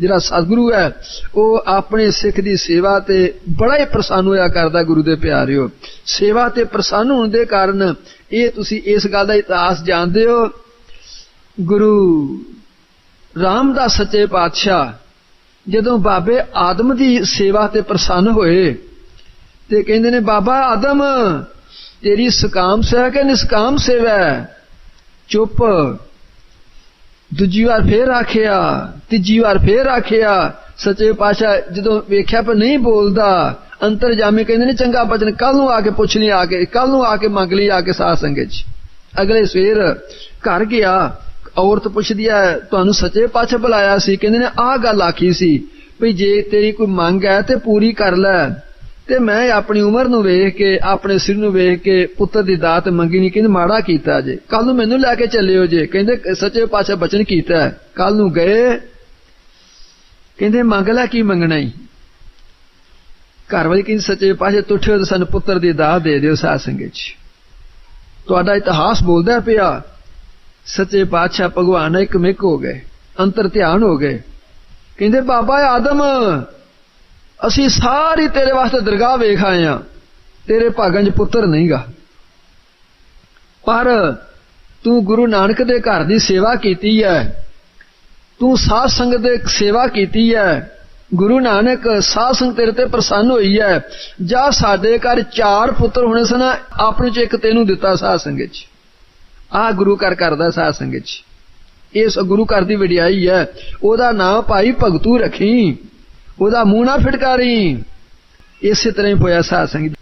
ਜਿਹੜਾ ਸਤਿਗੁਰੂ ਹੈ, ਉਹ ਆਪਣੇ ਸਿੱਖ ਦੀ ਸੇਵਾ ਤੇ ਬੜਾ ਹੀ ਪ੍ਰਸੰਨ ਹੋਇਆ ਕਰਦਾ ਗੁਰੂ ਦੇ ਪਿਆਰਿਓ। ਸੇਵਾ ਤੇ ਪ੍ਰਸੰਨ ਹੋਣ ਦੇ ਕਾਰਨ ਇਹ ਤੁਸੀਂ ਇਸ ਗੱਲ ਦਾ ਇਤਿਹਾਸ ਜਾਣਦੇ ਹੋ। ਗੁਰੂ ਰਾਮਦਾਸ ਸੱਚੇ ਪਾਤਸ਼ਾਹ ਜਦੋਂ ਬਾਬੇ ਆਦਮ ਦੀ ਸੇਵਾ ਤੇ ਪ੍ਰਸੰਨ ਹੋਏ ਤੇ ਕਹਿੰਦੇ ਨੇ, ਬਾਬਾ ਆਦਮ, ਤੇਰੀ ਸਕਾਮ ਸੇਵਾ ਕਿ ਨਿਸਕਾਮ ਸੇਵਾ? ਚੁੱਪ ਦੂਜੀ ਵਾਰ ਫੇਰ ਆਖਿਆ, ਤੀਜੀ ਵਾਰ ਫੇਰ ਆਖਿਆ, ਸੱਚੇ ਪਾਤਸ਼ਾਹ ਜਦੋਂ ਵੇਖਿਆ ਪਰ ਨਹੀਂ ਬੋਲਦਾ, ਅੰਤਰਜਾਮੀ ਕਹਿੰਦੇ ਨੇ, ਚੰਗਾ ਬਚਨ ਕੱਲ ਨੂੰ ਆ ਕੇ ਪੁੱਛ ਲਈ, ਆ ਕੇ ਕੱਲ ਨੂੰ ਆ ਕੇ ਮੰਗ ਲਈ, ਆ ਕੇ ਸਾਧ ਸੰਗਤ ਚ। ਅਗਲੇ ਸਵੇਰ ਘਰ ਗਿਆ, ਔਰਤ ਪੁੱਛਦੀ ਹੈ ਤੁਹਾਨੂੰ ਸੱਚੇ ਪਾਤਸ਼ਾਹ ਬੁਲਾਇਆ ਸੀ? ਕਹਿੰਦੇ ਨੇ, ਆਹ ਗੱਲ ਆਖੀ ਸੀ, ਵੀ ਜੇ ਤੇਰੀ ਕੋਈ ਮੰਗ ਹੈ ਤੇ ਪੂਰੀ ਕਰ ਲੈ। ਤੇ ਮੈਂ ਆਪਣੀ ਉਮਰ ਨੂੰ ਵੇਖ ਕੇ, ਆਪਣੇ ਸਿਰ ਨੂੰ ਵੇਖ ਕੇ ਪੁੱਤਰ ਦੀ ਦਾਤ ਮੰਗੀ ਨਹੀਂ, ਕਹਿੰਦੇ ਮਾੜਾ ਕੀਤਾ ਜੇ। ਕੱਲ ਨੂੰ ਮੈਨੂੰ ਲੈ ਕੇ ਚੱਲਿਓ ਜੇ। ਕਹਿੰਦੇ, ਸੱਚੇ ਪਾਤਸ਼ਾਹ ਬਚਨ ਕੀਤਾ ਕੱਲ ਨੂੰ ਗਏ। ਕਹਿੰਦੇ, ਮੰਗ ਲੈ ਕੀ ਮੰਗਣਾ ਹੀ ਘਰ ਵਾਲੀ ਕਹਿੰਦੀ, ਸੱਚੇ ਪਾਤਸ਼ਾਹ ਤੁਠਿਓ ਤੇ ਸਾਨੂੰ ਪੁੱਤਰ ਦੀ ਦਾਤ ਦੇ ਦਿਓ ਸਾਧ ਸੰਗਤ ਚ। ਤੁਹਾਡਾ ਇਤਿਹਾਸ ਬੋਲਦਾ ਪਿਆ। ਸੱਚੇ ਪਾਤਸ਼ਾਹ ਭਗਵਾਨ ਇੱਕ ਮਿਕ ਹੋ ਗਏ। ਅੰਤਰ ਧਿਆਨ ਹੋ ਗਏ। ਕਹਿੰਦੇ, ਬਾਬਾ ਆਦਮ ਅਸੀਂ ਸਾਰੀ ਤੇਰੇ ਵਾਸਤੇ ਦਰਗਾਹ ਵੇਖ ਆਏ ਆ ਤੇਰੇ ਭਾਗਾਂ 'ਚ ਪੁੱਤਰ ਨਹੀਂਗਾ। ਪਰ ਤੂੰ ਗੁਰੂ ਨਾਨਕ ਦੇ ਘਰ ਦੀ ਸੇਵਾ ਕੀਤੀ ਹੈ ਤੂੰ ਸਾਧ ਸੰਗਤ ਦੇ ਸੇਵਾ ਕੀਤੀ ਹੈ ਗੁਰੂ ਨਾਨਕ ਸਾਧ ਸੰਗਤ ਤੇਰੇ ਤੇ ਪ੍ਰਸੰਨ ਹੋਈ ਹੈ ਜਾਂ ਸਾਡੇ ਘਰ ਚਾਰ ਪੁੱਤਰ ਹੋਣੇ ਸਨ, ਆਪਣੇ 'ਚ ਇੱਕ ਤੈਨੂੰ ਦਿੱਤਾ ਸਾਧ ਸੰਗਤ 'ਚ। ਆ ਗੁਰੂ ਘਰ ਕਰਦਾ ਸਾਧ ਸੰਗਤ 'ਚ। ਇਸ ਗੁਰੂ ਘਰ ਦੀ ਵਡਿਆਈ ਹੈ ਉਹਦਾ ਨਾਮ ਭਾਈ ਭਗਤੂ ਰੱਖੀ। ਉਹਦਾ ਮੂੰਹ ਨਾ ਫਟਕਾਰੀ। ਇਸੇ ਤਰ੍ਹਾਂ ਹੀ ਹੋਇਆ ਸਾਧ ਸੰਗਤ।